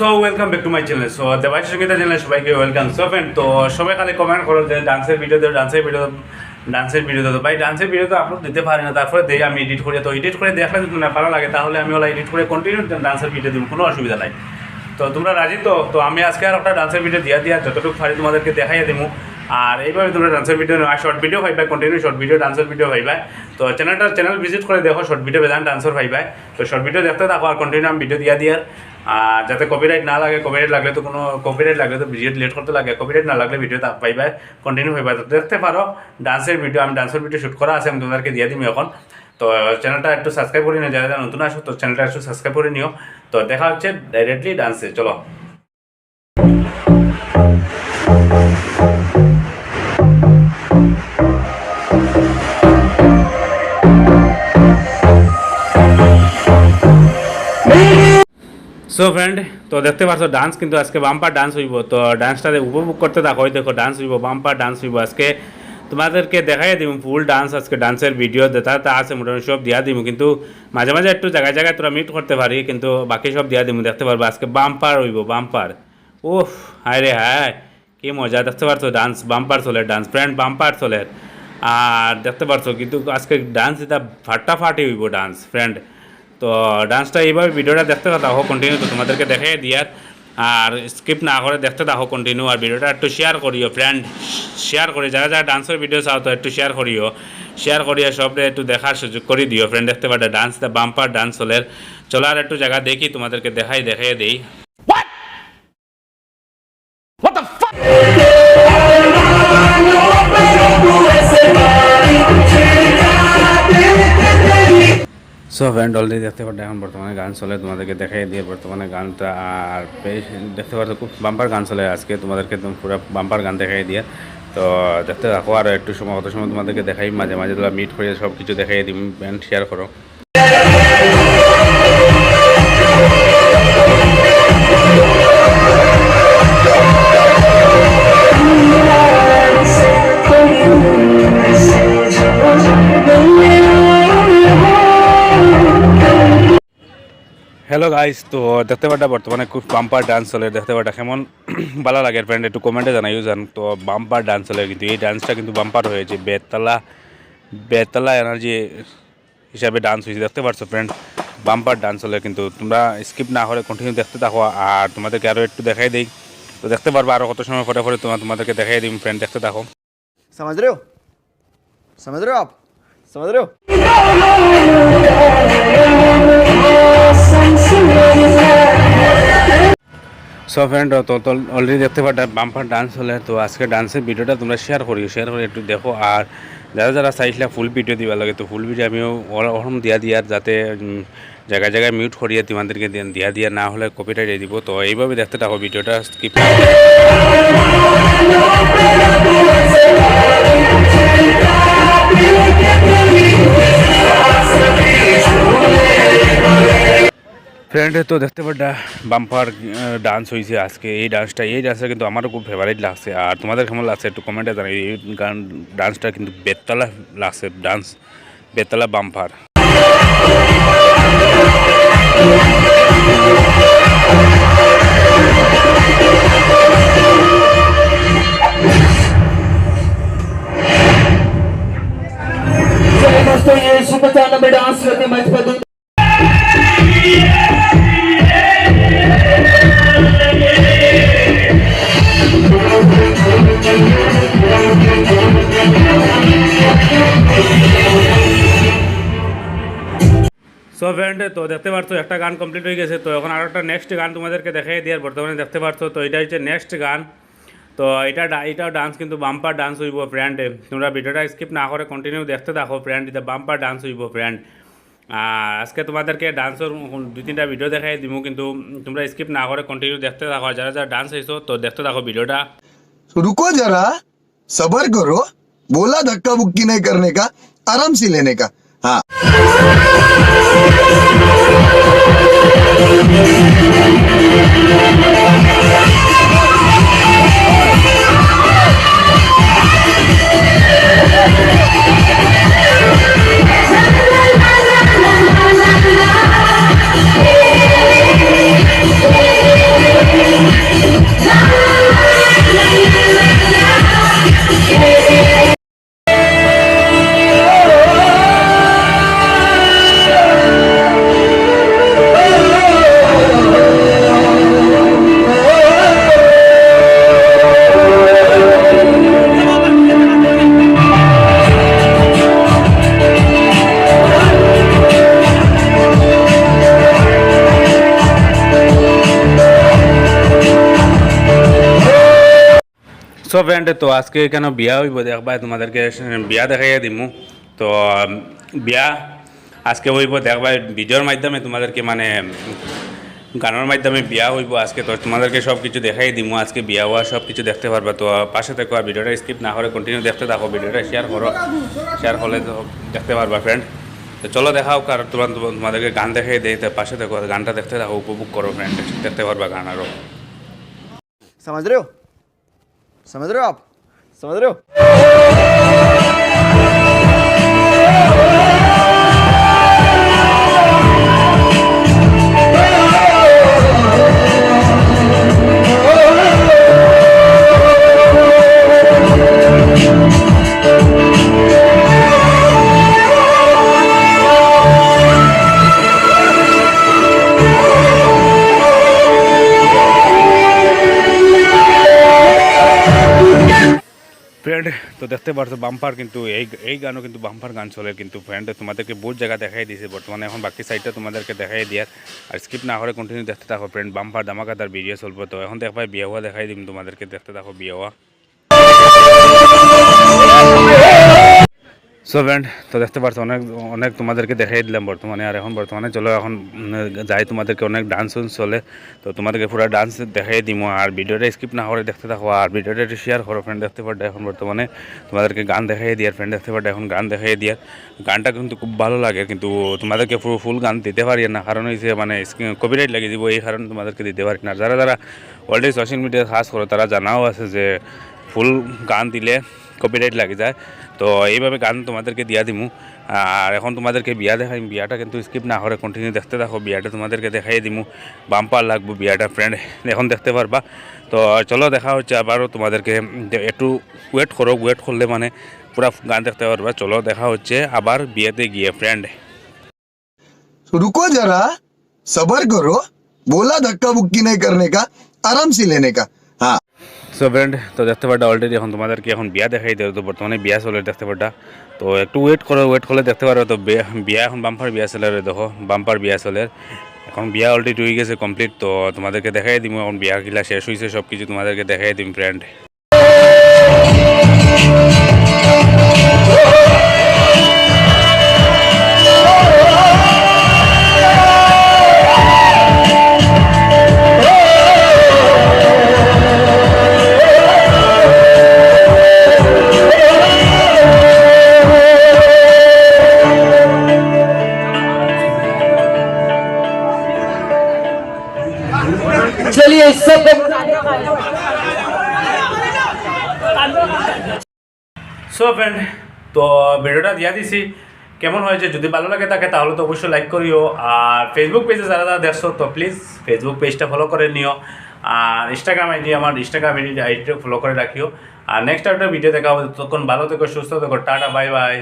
So welcome back to my channel so Debai Sangeeta channel সবাইকে welcome so friend তো সবাই খালি comment করো যে ডান্সের ভিডিও দেবো ডান্সের ভিডিও ডান্সের ভিডিও দেবো ভাই ডান্সের ভিডিও তো আপলোড দিতে পারি না, তারপরে দেই আমি এডিট করে। তো এডিট করে দেখলে যদি না ভালো লাগে, তাহলে আমি ওলা এডিট করে কন্টিনিউ ডান্সের ভিডিও দিব, কোনো অসুবিধা নাই। তো তোমরা রাজি তো? তো আমি আজকে আর একটা ডান্সের ভিডিও দিয়া দিয়া যতটুকু পারি তোমাদেরকে দেখাইয়া দিমু। আর এইভাবে তোমরা ডান্সের ভিডিও আর শর্ট ভিডিও পাইবা কন্টিনিউ শর্ট ভিডিও ডান্সের ভিডিও পাইবা তো চ্যানেলটা চ্যানেল ভিজিট করে দেখো শর্ট ভিডিও বেদান ডান্সার পাইবা তো শর্ট ভিডিও দেখতে থাকো আর কন্টিনিউ আমি ভিডিও দিয়া দিয়ার আর যাতে কপিরাইট না লাগে কপিরাইট লাগলে তো কোনো কপিরাইট লাগলে তো ভিডিও ডিলিট করতে লাগে। কপিরাইট না লাগলে ভিডিও পাইবা কন্টিনিউ পাইবা তো দেখতে পারো, ডান্সের ভিডিও আমি ডান্সের ভিডিও শ্যুট করা আছে, আমি তোমাদেরকে দিয়ে দিই এখন। তো চ্যানেলটা একটু সাবস্ক্রাইব করে নিও, যারা নতুন আসো তো চ্যানেলটা একটু সাবস্ক্রাইব করে নিও। তো দেখা হচ্ছে ডাইরেক্টলি ডান্সে চলো। সো ফ্রেন্ড তো দেখতে পাচ্ছ ডান্স কিন্তু আজকে বাম্পার ডান্স হইব। তো ডান্সটা উপভোগ করতে থাকো দেখো ডান্স হইব, বাম্পার ডান্স হইব আজকে। তোমাদেরকে দেখাই দিব ফুল ডান্স আজকে ডান্সের ভিডিও দেখা তা আছে, মোটামুটি সব দিয়া দিব কিন্তু মাঝে মাঝে একটু জায়গায় জায়গায় তোরা মিট করতে পারি, কিন্তু বাকি সব দিয়া দিব দেখতে পারব আজকে বাম্পার হইব, বাম্পার। ওহ হায় রে হায়, কি মজা, দেখতে পারছ ডান্স বাম্পার চলে ডান্স ফ্রেন্ড বাম্পার চলে আর দেখতে পারছ, কিন্তু আজকে ডান্স এটা ফাটাফাটি হইব ডান্স ফ্রেন্ড তো ডান্সটা এইভাবে ভিডিওটা দেখতে থাকো কন্টিনিউ তো তোমাদেরকে দেখাই দিয়ার। আর স্কিপ না করে দেখতে থাকো কন্টিনিউ আর ভিডিওটা একটু শেয়ার করিও ফ্রেন্ড শেয়ার করি যারা যারা ডান্সের ভিডিও চাও তো একটু শেয়ার করিও। শেয়ার করিয়া সবটা একটু দেখার সুযোগ করে দিও। ফ্রেন্ড দেখতে পারে ডান্সটা বাম্পার ডান্স হলের চলার একটু জায়গা দেখি, তোমাদেরকে দেখাই দেখাই দেই। সো ফ্রেন্ড অলরেডি দেখতে পারতো এখন বর্তমানে গান চলে, তোমাদেরকে দেখাই দিয়ে বর্তমানে গানটা আর দেখতে পারতো খুব বাম্পার গান চলে আজকে, তোমাদেরকে পুরো বাম্পার গান দেখাই দিয়ে। তো দেখতে থাকো, আর একটু সময়, অত সময় তোমাদেরকে দেখাই, মাঝে মাঝে তোমরা মিট করে সব কিছু দেখাই দিই ব্যান্ড শেয়ার করো। হ্যালো গাইস তো দেখতে পাটা বর্তমানে খুব বাম্পার ডান্স চলে। দেখতে পাটা কেমন? ভালো লাগে ফ্রেন্ড একটু কমেন্টে জানাই জান। তো বাম্পার ডান্স চলে কিন্তু। এই ডান্সটা কিন্তু বাম্পার হয়েছে। বেতলা বেতলা এনার্জি হিসাবে ডান্স হয়েছে। দেখতে পারছ ফ্রেন্ড বাম্পার ডান্স চলে কিন্তু। তোমরা স্কিপ না করে কন্টিনিউ দেখতে থাকো। আর তোমাদেরকে আরও একটু দেখাই দিই। তো দেখতে পারব আরও কত সময় ফটো ফটো তোমার তোমাদেরকে দেখাই দিই ফ্রেন্ড দেখতে থাকো। সমাজ রেও সমাজ রেও সমাজ রেও সো ফ্রেন্ড তো অলরেডি দেখতে পাটা বাম্পার ডান্স হলে, তো আজকে ডান্সের ভিডিওটা তোমরা শেয়ার করিও শেয়ার করে একটু দেখো। আর যারা যারা চাইছিলে ফুল ভিডিও দিবা লাগে, তো ফুল ভিডিও আমিও ওরকম দিয়া দিয়ার যাতে জায়গায় জায়গায় মিউট করিয়ে তোমাদেরকে দিয়া- দিয়া না হলে কপিটাই দিয়ে দিব। তো এইভাবে দেখতে থাকো ভিডিওটা স্কিপ ফ্রেন্ড তো দেখতে পাড্ডা বাম্পার ডান্স হয়েছে আজকে। এই ডান্সটা এই ডান্সটা কিন্তু আমারও খুব ফেভারিট লাগছে। আর তোমাদের কেমন লাগছে একটু কমেন্টে জানাই। এই গান ডান্সটা কিন্তু বেতলা লাগছে ডান্স বেতলা বাম্পার Thank you. তো ফ্রেন্ড তো দেখতে পারছ, একটা গান কমপ্লিট হয়ে গেছে। তো এখন আর একটা নেক্সট গান তোমাদেরকে দেখাই দিয়ে বর্তমানে দেখতে পারছ, তো এটা হচ্ছে নেক্সট গান। তো এটা এটাও ডান্স কিন্তু বাম্পার ডান্স হইব ফ্রেন্ড তোমরা ভিডিওটা স্কিপ না করে কন্টিনিউ দেখতে দেখো ফ্রেন্ড এটা বাম্পার ডান্স হইব ফ্রেন্ড আজকে তোমাদেরকে ডান্সের দুই তিনটা ভিডিও দেখাই দিব কিন্তু তোমরা স্কিপ না করে কন্টিনিউ দেখতে দেখো যারা যারা ডান্স হয়েছো তো দেখতে দেখো ভিডিওটা। রুকো যারা সবার করো, বোলা ধাক্কা বুক্কি নেই করনে কা আরাম সে লেনে কা। あ。সব ফ্রেন্ড তো আজকে কেন বিয়া হইব দেখবা, তোমাদেরকে বিয়া দেখাইয়া দিমু। তো বিয়া আজকে হইব দেখবা, ভিডিওর মাধ্যমে তোমাদেরকে মানে গানের মাধ্যমে বিয়া হইব আজকে। তো, তোমাদেরকে সব কিছু দেখাই দিমু, আজকে বিয়া হওয়া সব কিছু দেখতে পারবা। তো, পাশে থাকো আর ভিডিওটা স্কিপ না করে কন্টিনিউ দেখতে থাকো, ভিডিওটা শেয়ার করো শেয়ার করলে তো দেখতে পারবা ফ্রেন্ড তো, চলো দেখাও কারণ তোমার তোমাদেরকে গান দেখাই দেয় তো, পাশে দেখো গানটা দেখতে থাকো, উপভোগ করো ফ্রেন্ড দেখতে পারবা গান আরও সমাজ রেও समझ रहे हो आप? समझ रहे हो? দেখতে পারছ, বাম্পার কিন্তু এই এই গানও কিন্তু বাম্পার গান চলে, কিন্তু ফ্রেন্ড তোমাদেরকে বহুত জায়গা দেখাই দিয়েছে, বর্তমানে এখন বাকি সাইডটা তোমাদেরকে দেখাই দিয়ার। আর স্কিপ না করে কন্টিনিউ দেখতে থাকো ফ্রেন্ড বাম্পার ধামাকাদার ভিডিও চলবো, তো এখন দেখবা বিয়ে হওয়া দেখাই দিম তোমাদেরকে, দেখতে থাকো বিয়ে সো ফ্রেন্ড তো দেখতে পারছ, অনেক অনেক তোমাদেরকে দেখাই দিলাম বর্তমানে। আর এখন বর্তমানে চলো, এখন যাই তোমাদেরকে অনেক ডান্স চলে। তো তোমাদেরকে পুরো ডান্স দেখাই দিব আর ভিডিওটা স্কিপ না করে দেখতে থাকো। আর ভিডিওটা একটু শেয়ার করো ফ্রেন্ড দেখতে পারো এখন বর্তমানে। তোমাদেরকে গান দেখাই দিয়ার ফ্রেন্ড দেখতে পারো এখন গান দেখাই দিয়ার। গানটা কিন্তু খুব ভালো লাগে, কিন্তু তোমাদেরকে পুরো ফুল গান দিতে পারি না। কারণ হয়েছে মানে কপিরাইট লাগিয়ে দিব, এই কারণে তোমাদেরকে দিতে পারি না। যারা যারা অলরেডি সোশ্যাল মিডিয়া কাজ করো, তারা জানাও আছে যে ফুল গান দিলে কপিরাইট লাগে যায়। তো এইভাবে গান তোমাদেরকে দিয়া দিমু আর এখন তোমাদেরকে বিয়া দেখাই বিয়াটা কিন্তু স্কিপ না করে কন্টিনিউ দেখতে থাকো বিয়াটা তোমাদেরকে দেখাই দিমু বাম্পার লাগবো বিয়াটা ফ্রেন্ড এখন দেখতে পারবা তো চলো দেখা হচ্ছে আবারও তোমাদেরকে উম, একটু ওয়েট করো ওয়েট করলে মানে পুরা গান দেখতে পারবা চলো দেখা হচ্ছে আবার বিয়েতে গিয়ে ফ্রেন্ড रुको जरा सबर करो बोला धक्का बुक्की नहीं करने का आराम से लेने का हाँ সো ফ্রেন্ড তো দেখতে পারটা অলরেডি এখন তোমাদেরকে এখন বিয়া দেখাই দেবে তো বর্তমানে বিয়া চলে, দেখতে পারটা তো একটু ওয়েট করো ওয়েট করলে দেখতে পারো। তো বিয়া এখন বাম্পার বিয়া চলে দেখো। বাম্পার বিয়া চলে। এখন বিয়া অলরেডি হয়ে গেছে কমপ্লিট তো তোমাদেরকে দেখাই দিম। এখন বিয়া গিলা শেষ হয়েছে সব কিছু তোমাদেরকে দেখাই দিম ফ্রেন্ড ফ্রেন্ড তো ভিডিওটা দিয়া দিছি। কেমন হয়েছে? যদি ভালো লাগে থাকে তাহলে তো অবশ্যই লাইক করিও। আর ফেসবুক পেজে যারা যারা দেখছ, তো প্লিজ ফেসবুক পেজটা ফলো করে নিও। আর ইনস্টাগ্রাম আইডি আমার ইনস্টাগ্রাম আইডি আইডিটা ফলো করে রাখিও। আর নেক্সট একটা ভিডিও দেখা হবে। ততক্ষণ ভালো থেকো, সুস্থ থেকো, টাটা বাই বাই